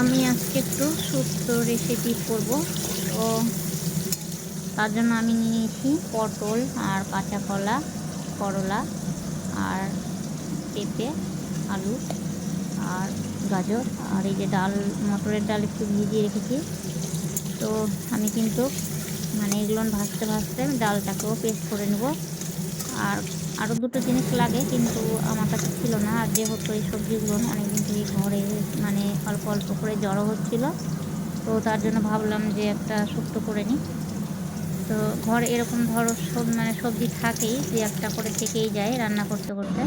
আমি আজকে একটু শুক্তো রেসিপি করব। তো তার জন্য আমি নিয়েছি পটল আর কাঁচা কলা, করলা আর পেঁপে, আলু আর গাজর। আর এই যে ডাল, মটরের ডাল একটু ভিজিয়ে রেখেছি। তো আমি কিন্তু মানে এগুলো ভাজতে ভাজতে ডালটাকেও পেস্ট করে নেব। আর আরও দুটো জিনিস লাগে কিন্তু আমার কাছে ছিল না। আর যেহেতু এই সবজিগুলো অনেকদিন থেকে ঘরে মানে অল্প অল্প করে জড়ো হচ্ছিল। তো তার জন্য ভাবলাম যে একটা শুক্তো করে নিই। তো ঘরে এরকম ধরো সব মানে সবজি থাকেই, যে একটা করে থেকেই যায় রান্না করতে করতে।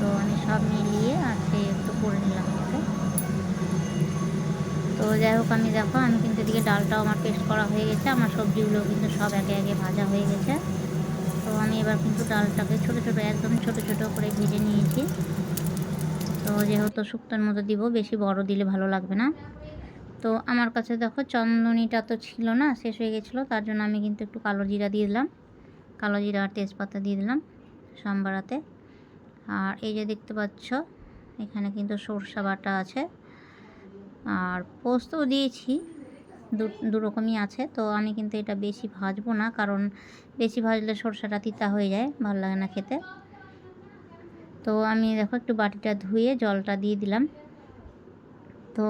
তো আমি সব মিলিয়ে আর আজকে একটু করে নিলাম ওকে। তো যাই হোক, আমি দেখো, আমি কিন্তু এদিকে ডালটাও আমার পেস্ট করা হয়ে গেছে। আমার সবজিগুলো কিন্তু সব একে একে ভাজা হয়ে গেছে। তো আমি এবার কিন্তু ডালটাকে ছোট ছোট, একদম ছোট ছোট করে ভেজে নিয়েছি তো যেহেতু শুক্তোর মতো দিব, বেশি বড় দিলে ভালো লাগবে না। তো আমার কাছে দেখো, চন্দনিটা তো ছিল না, শেষ হয়ে গেছিল, তার জন্য আমি কিন্তু একটু কালো জিরা দিয়ে দিলাম। কালো জিরা আর তেজপাতা দিয়ে দিলাম সাম্বারাতে আর এই যে দেখতে পাচ্ছ, এখানে কিন্তু সরষা বাটা আছে। আর পোস্তও দিয়েছি দু রকমই আছে, তো আমি কিন্তু এটা বেশি ভাজবো না, কারণ বেশি ভাজলে সরষাটা তিতা হয়ে যায়, ভালো লাগে না খেতে। তো আমি দেখো একটু বাটিটা ধুয়ে জলটা দিয়ে দিলাম। তো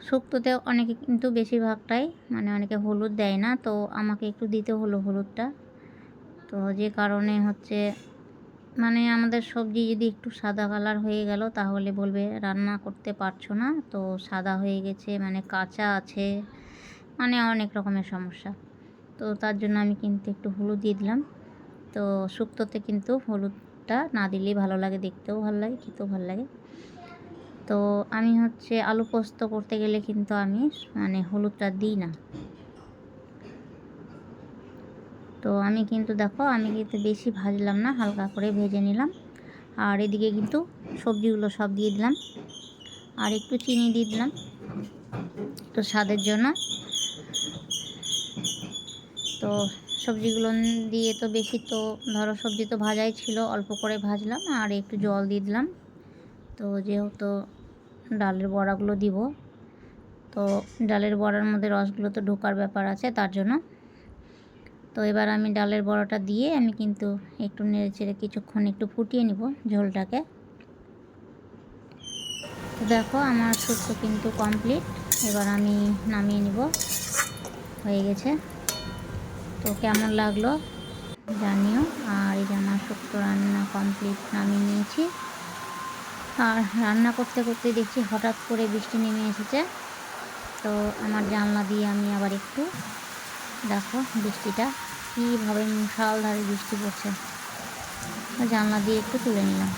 শুক্তোতে অনেকে কিন্তু বেশিরভাগটাই মানে অনেকে হলুদ দেয় না, তো আমাকে একটু দিতে হলো হলুদটা। তো যে কারণে হচ্ছে মানে আমাদের সবজি যদি একটু সাদা কালার হয়ে গেল তাহলে বলবে রান্না করতে পারছ না, তো সাদা হয়ে গেছে মানে কাঁচা আছে মানে অনেক রকমের সমস্যা। তো তার জন্য আমি কিন্তু একটু হলুদ দিয়ে দিলাম। তো শুক্তোতে কিন্তু হলুদটা না দিলেই ভালো লাগে, দেখতেও ভালো লাগে, খেতেও ভালো লাগে। তো আমি হচ্ছে আলু পোস্ত করতে গেলে কিন্তু আমি মানে হলুদটা দিই না। তো আমি কিন্তু দেখো, আমি কিন্তু বেশি ভাজলাম না, হালকা করে ভেজে নিলাম। আর এদিকে কিন্তু সবজিগুলো সব দিয়ে দিলাম। আর একটু চিনি দিয়ে দিলাম। তো স্বাদের জন্য। তো সবজিগুলো দিয়ে তো বেশি তো, ধরো সবজি তো ভাজাই ছিল, অল্প করে ভাজলাম আর একটু জল দিয়ে দিলাম। তো যেহেতু ডালের বড়াগুলো দিব, তো ডালের বড়ার মধ্যে রসগুলো তো ঢোকার ব্যাপার আছে তার জন্য। তো এবার আমি ডালের বড়াটা দিয়ে আমি কিন্তু একটু নেড়ে চেড়ে কিছুক্ষণ একটু ফুটিয়ে নিব ঝোলটাকে। তো দেখো আমার শুক্তো কিন্তু কমপ্লিট এবার আমি নামিয়ে নিব, হয়ে গেছে। তো কেমন লাগল? জানিও। আর এই যে আমার শুক্তো রান্না কমপ্লিট নামিয়ে নিয়েছি। আর রান্না করতে করতে দেখছি হঠাৎ করে বৃষ্টি নেমে এসেছে। তো আমার জানলা দিয়ে আমি আবার একটু দেখো বৃষ্টিটা কীভাবে মুষালধারে বৃষ্টি পড়ছে। জানলা দিয়ে একটু তুলে নিলাম।